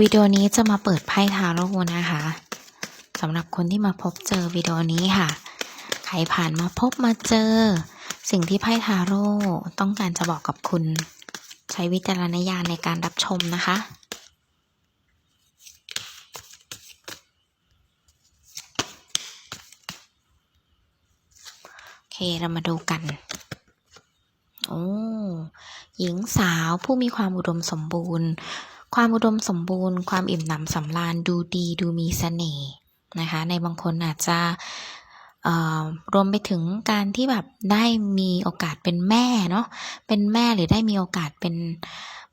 วิดีโอนี้จะมาเปิดไพ่ทาโร่นะคะสำหรับคนที่มาพบเจอวิดีโอนี้ค่ะ ใครผ่านมาพบมาเจอ สิ่งที่ไพ่ทาโร่ต้องการจะบอกกับคุณ ใช้วิจารณญาณในการรับชมนะคะโอเคเรามาดูกันโอ้หญิงสาวผู้มีความอุดมสมบูรณ์ ความอุดมสมบูรณ์ ความอิ่มหนำสำราญดูดีดูมีเสน่ห์นะคะ ในบางคนอาจจะรวมไปถึงการที่แบบได้มีโอกาสเป็นแม่เนาะเป็นแม่หรือได้มีโอกาสเป็น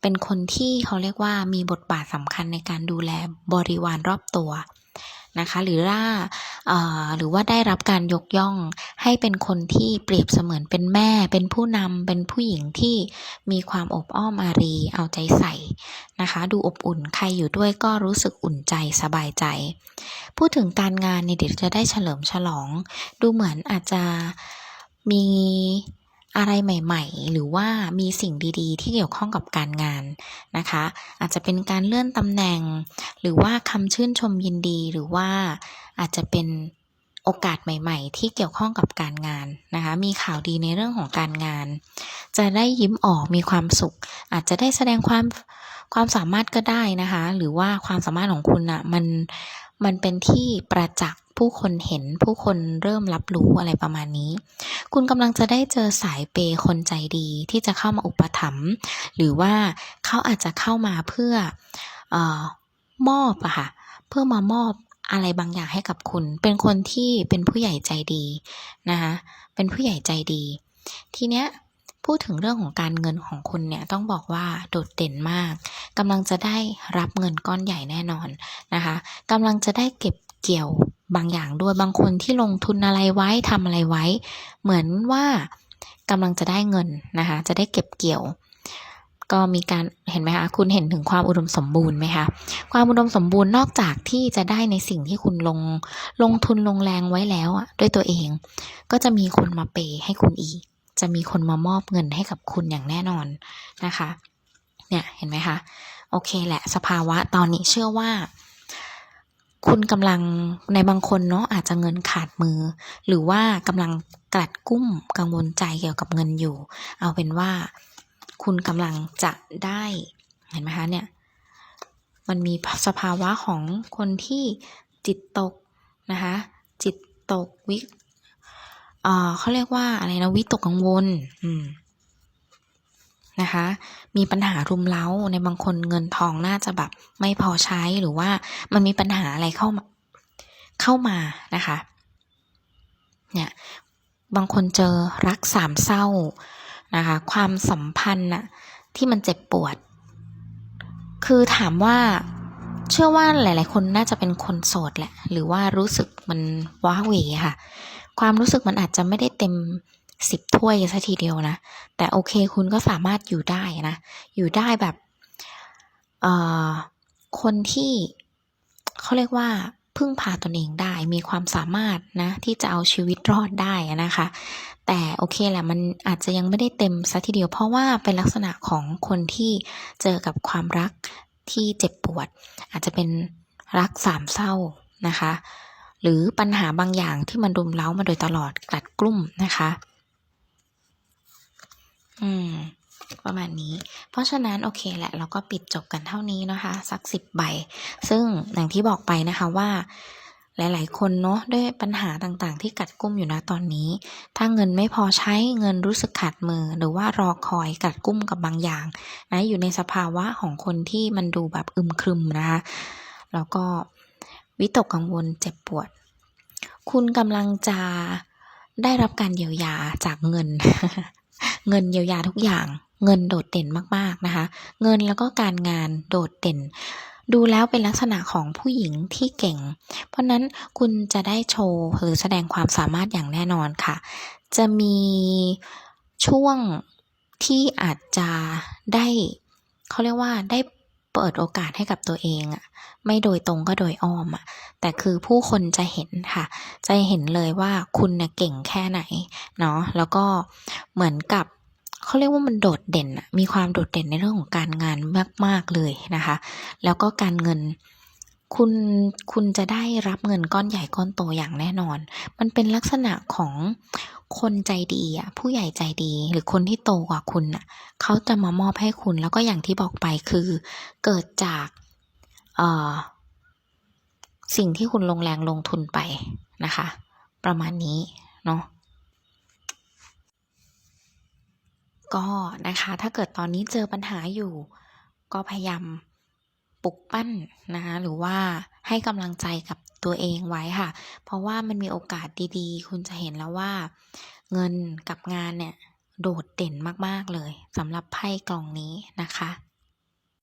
เป็นคนที่เขาเรียกว่ามีบทบาทสำคัญในการดูแลบริวารรอบตัว นะคะหรือว่าหรือว่าได้รับการยกย่องให้เป็นคนที่เปรียบเสมือนเป็นแม่ เป็นผู้นำเป็นผู้หญิงที่มีความอบอ้อมอารีเอาใจใส่นะคะ ดูอบอุ่นใครอยู่ด้วยก็รู้สึกอุ่นใจสบายใจ พูดถึงการงานเนี่ยเดี๋ยวจะได้เฉลิมฉลอง ดูเหมือนอาจจะมี อะไรใหม่ๆ หรือว่ามีสิ่งดีๆ ที่เกี่ยวข้องกับการงานนะคะ อาจจะเป็นการเลื่อนตำแหน่ง หรือว่าคำชื่นชมยินดีหรือว่าอาจจะเป็นโอกาสใหม่ ๆ ที่เกี่ยวข้องกับการงานนะคะ มีข่าวดีในเรื่องของการงาน จะได้ยิ้มออกมีความสุข อาจจะได้แสดงความความสามารถก็ได้นะคะ หรือว่าความสามารถของคุณอะ่ะมันมันเป็นที่ประจักษ์ผู้คนเห็นผู้คนเริ่มรับรู้อะไรประมาณนี้ คุณกำลังจะได้เจอสายเปย์คนใจดีที่จะเข้ามาอุปถัมภ์หรือว่าเขาอาจจะเข้ามาเพื่อออมอบอะค่ะเพื่อมามอบอะไรบางอย่างให้กับคุณ เป็นคนที่เป็นผู้ใหญ่ใจดีนะคะเป็นผู้ใหญ่ใจดี ทีเนี้ยพูดถึงเรื่องของการเงินของคุณเนี่ยต้องบอกว่าโดดเด่นมากกำลังจะได้รับเงินก้อนใหญ่แน่นอนนะคะกำลังจะได้เก็บ เกี่ยวบางอย่างด้วยบางคนที่ลงทุนอะไรไว้ทำอะไรไว้ เหมือนว่ากำลังจะได้เงินนะคะ จะได้เก็บเกี่ยว ก็มีการเห็นไหมคะคุณเห็นถึงความอุดมสมบูรณ์ไหมคะความอุดมสมบูรณ์นอกจากที่จะได้ในสิ่งที่คุณลงลงทุนลงแรงไว้แล้วอะด้วยตัวเอง ก็จะมีคนมาเปย์ให้คุณอีก จะมีคนมามอบเงินให้กับคุณอย่างแน่นอนนะคะ เนี่ยเห็นไหมคะโอเคแหละสภาวะตอนนี้เชื่อว่า คุณกำลังในบางคนเนาะอาจจะเงินขาดมือ หรือว่ากำลังกลัดกุ้มกังวลใจเกี่ยวกับเงินอยู่ เอาเป็นว่า คุณกำลังจะได้เห็นไหมคะเนี่ยมันมีสภาวะของคนที่จิตตกนะคะจิตตกวิเออเขาเรียกว่าอะไรนะวิตกกังวล อืม นะคะ มีปัญหารุมเร้าในบางคนเงินทองน่าจะแบบไม่พอใช้หรือว่ามันมีปัญหาอะไรเข้ามาเข้ามานะคะ เนี่ย บางคนเจอรักสามเศร้านะคะ ความสัมพันธ์น่ะที่มันเจ็บปวด คือถามว่าเชื่อว่าหลาย ๆ คนน่าจะเป็นคนโสดแหละ หรือว่ารู้สึกมันว้าเหวค่ะ ความรู้สึกมันอาจจะไม่ได้เต็ม สิบถ้วยซะทีเดียวนะ แต่โอเคคุณก็สามารถอยู่ได้นะ อยู่ได้แบบเอ่อคนที่เขาเรียกว่าพึ่งพาตนเองได้มีความสามารถนะ ที่จะเอาชีวิตรอดได้นะคะ แต่โอเคแหละมันอาจจะยังไม่ได้เต็มซะทีเดียวเพราะว่าเป็นลักษณะของคนที่เจอกับความรักที่เจ็บปวด อาจจะเป็นรักสามเศร้านะคะ หรือปัญหาบางอย่างที่มันรุมเร้ามาโดยตลอดกลัดกลุ่มนะคะ อืม ประมาณนี้ เพราะฉะนั้นโอเคแหละ เราก็ปิดจบกันเท่านี้นะคะ สักสิบใบ ซึ่งอย่างที่บอกไปนะคะว่าหลาย ๆ คนเนาะด้วยปัญหาต่างๆ ที่กัดกุ้มอยู่นะตอนนี้ ถ้าเงินไม่พอใช้เงินรู้สึกขาดมือ หรือว่ารอคอยกัดกุ้มกับบางอย่างนะอยู่ในสภาวะของคนที่มันดูแบบอึมครึมนะคะแล้วก็วิตกกังวลเจ็บปวด คุณกำลังจะได้รับการเยียวยาจากเงิน เงินเยียวยาทุกอย่าง เงินโดดเด่นมากๆนะคะ เงินแล้วก็การงานโดดเด่น ดูแล้วเป็นลักษณะของผู้หญิงที่เก่ง เพราะนั้นคุณจะได้โชว์หรือแสดงความสามารถอย่างแน่นอนค่ะ จะมีช่วงที่อาจจะได้เขาเรียกว่าได้ เปิดโอกาสให้กับตัวเองอะไม่โดยตรงก็โดยอ้อมอะแต่คือผู้คนจะเห็นค่ะ จะเห็นเลยว่าคุณเนี่ยเก่งแค่ไหนเนาะแล้วก็เหมือนกับเขาเรียกว่ามันโดดเด่นมีความโดดเด่นในเรื่องของการงานมาก ๆ เลยนะคะ แล้วก็การเงิน คุณคุณจะได้รับเงินก้อนใหญ่ก้อนโตอย่างแน่นอน มันเป็นลักษณะของคนใจดีอะผู้ใหญ่ใจดีหรือคนที่โตกว่าคุณน่ะเขาจะมามอบให้คุณแล้วก็อย่างที่บอกไปคือ เกิดจากเอ่อสิ่งที่คุณลงแรงลงทุนไปนะคะ ประมาณนี้เนาะก็นะคะถ้าเกิดตอนนี้เจอปัญหาอยู่ ก็พยายาม ปลุกปั้นนะคะหรือว่าให้กำลังใจกับตัวเองไว้ค่ะ เพราะว่ามันมีโอกาสดีๆ คุณจะเห็นแล้วว่า เงินกับงานเนี่ย โดดเด่นมากๆเลยสำหรับไพ่กล่องนี้นะคะ